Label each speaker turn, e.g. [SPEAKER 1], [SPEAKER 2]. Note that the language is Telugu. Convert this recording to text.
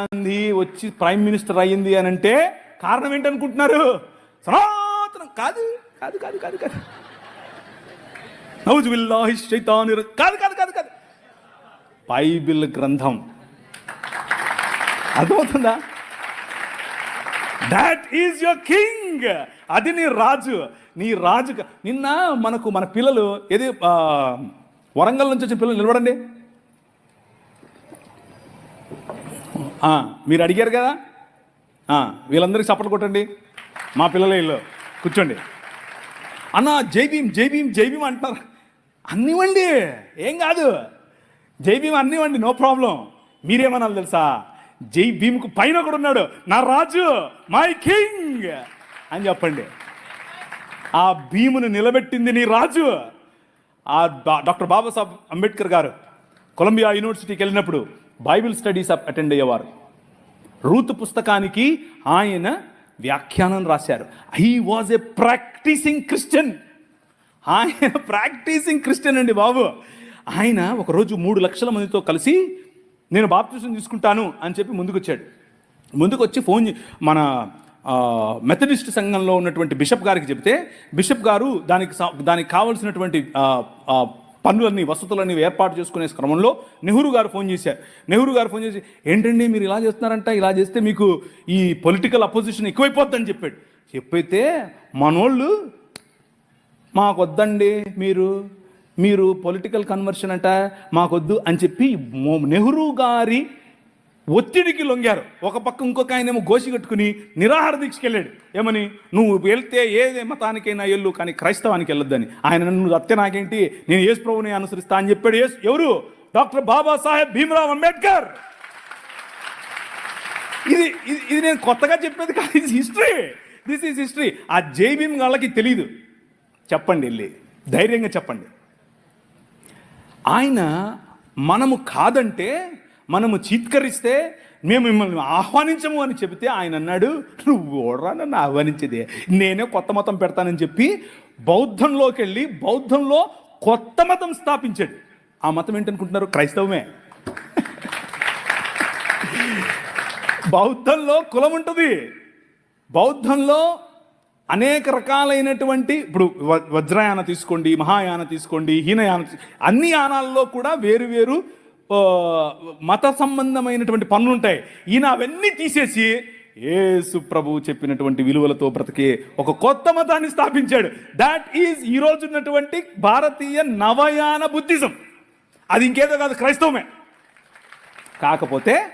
[SPEAKER 1] గాంధీ వచ్చి ప్రైమ్ మినిస్టర్ అయ్యింది అని అంటే కారణం ఏంటనుకుంటున్నారు? సనాతనం. కాదు కాదు కాదు కాదు కాదు. నౌజు శైతాని కాదు కాదు కాదు కాదు. బైబిల్ గ్రంథం. అర్థమవుతుందా? దాట్ ఈజ్ యువర్ కింగ్ అది నీ రాజు. నీ రాజు నిన్న మనకు మన పిల్లలు ఏది వరంగల్ నుంచి వచ్చిన పిల్లలు నిలబడండి. మీరు అడిగారు కదా? వీళ్ళందరికీ చప్పట్లు కొట్టండి. మా పిల్లల ఇల్లు. కూర్చోండి. అన్న జై భీమ్ జై భీమ్ జై అంటున్నారు. అన్నివ్వండి. ఏం కాదు. జై అన్నివ్వండి నో ప్రాబ్లం. మీరేమనాలి తెలుసా? జై భీమ్కు పైన కూడా ఉన్నాడు. నా రాజు మై కింగ్ అని చెప్పండి. ఆ భీమును నిలబెట్టింది నీ రాజు. ఆ డాక్టర్ బాబాసాహెబ్ అంబేద్కర్ గారు. కొలంబియా యూనివర్సిటీకి వెళ్ళినప్పుడు బైబిల్ స్టడీస్ అటెండ్ అయ్యేవారు. రూత్ పుస్తకానికి ఆయన వ్యాఖ్యానం రాశారు. He was a practicing Christian ఆయన ప్రాక్టీసింగ్ క్రిస్టియన్ అండి బాబు. ఆయన ఒకరోజు మూడు లక్షల మందితో కలిసి నేను బాప్తిజం తీసుకుంటాను అని చెప్పి ముందుకొచ్చాడు. ముందుకొచ్చి ముందుకు వచ్చి ఫోన్ మన మెథడిస్ట్ సంఘంలో ఉన్నటువంటి బిషప్ గారికి చెప్తే బిషప్ గారు దానికి దానికి కావలసినటువంటి పనులన్నీ వసతులన్నీ ఏర్పాటు చేసుకునే క్రమంలో నెహ్రూ గారు ఫోన్ చేశారు. నెహ్రూ గారు ఫోన్ చేసి ఏంటండి మీరు ఇలా చేస్తున్నారంట? ఇలా చేస్తే మీకు ఈ పొలిటికల్ అపోజిషన్ ఎక్కువైపోద్దని చెప్పాడు. చెప్పైతే మనోళ్ళు మాకొద్దండి మీరు మీరు పొలిటికల్ కన్వర్షన్ అంట మాకొద్దు అని చెప్పి నెహ్రూ గారి ఒత్తిడికి లొంగారు. ఒక పక్క ఇంకొక ఆయన ఏమో గోసి కట్టుకుని నిరాహార దీక్షకి వెళ్ళాడు ఏమని? నువ్వు వెళ్తే ఏ మతానికైనా వెళ్ళు కానీ క్రైస్తవానికి వెళ్ళొద్దని. ఆయన నన్ను అత్తే నాకేంటి? నేను యేసు ప్రభుని అనుసరిస్తా అని చెప్పాడు యేసు. ఎవరు? డాక్టర్ బాబాసాహెబ్ భీమరావ్ అంబేద్కర్. ఇది ఇది- ఇది నేను కొత్తగా చెప్పేది కాదు. ఇది హిస్టరీ. దిస్ ఈజ్ హిస్టరీ ఆ జై భీమ్ వాళ్ళకి తెలియదు చెప్పండి వెళ్ళి. ధైర్యంగా చెప్పండి. ఆయన మనము కాదంటే మనము చీత్కరిస్తే మేము మిమ్మల్ని ఆహ్వానించము అని చెబితే ఆయన అన్నాడు నువ్వు ఓడరా నన్ను ఆహ్వానించేదే. నేనే కొత్త మతం పెడతానని చెప్పి బౌద్ధంలోకి వెళ్ళి బౌద్ధంలో కొత్త మతం స్థాపించాడు. ఆ మతం ఏంటనుకుంటున్నారు? క్రైస్తవమే. బౌద్ధంలో కులం ఉంటుంది. బౌద్ధంలో అనేక రకాలైనటువంటి ఇప్పుడు వజ్రయాన తీసుకోండి మహాయాన తీసుకోండి హీనయాన అన్ని యానాల్లో కూడా వేరు వేరు మత సంబంధమైనటువంటి పనులు ఉంటాయి ఈయన అవన్నీ తీసేసి యేసు ప్రభు చెప్పినటువంటి విలువలతో బ్రతికే ఒక కొత్త మతాన్ని స్థాపించాడు. దాట్ ఈజ్ ఈరోజు ఉన్నటువంటి భారతీయ నవయాన బుద్ధిజం. అది ఇంకేదో కాదు క్రైస్తవమే. కాకపోతే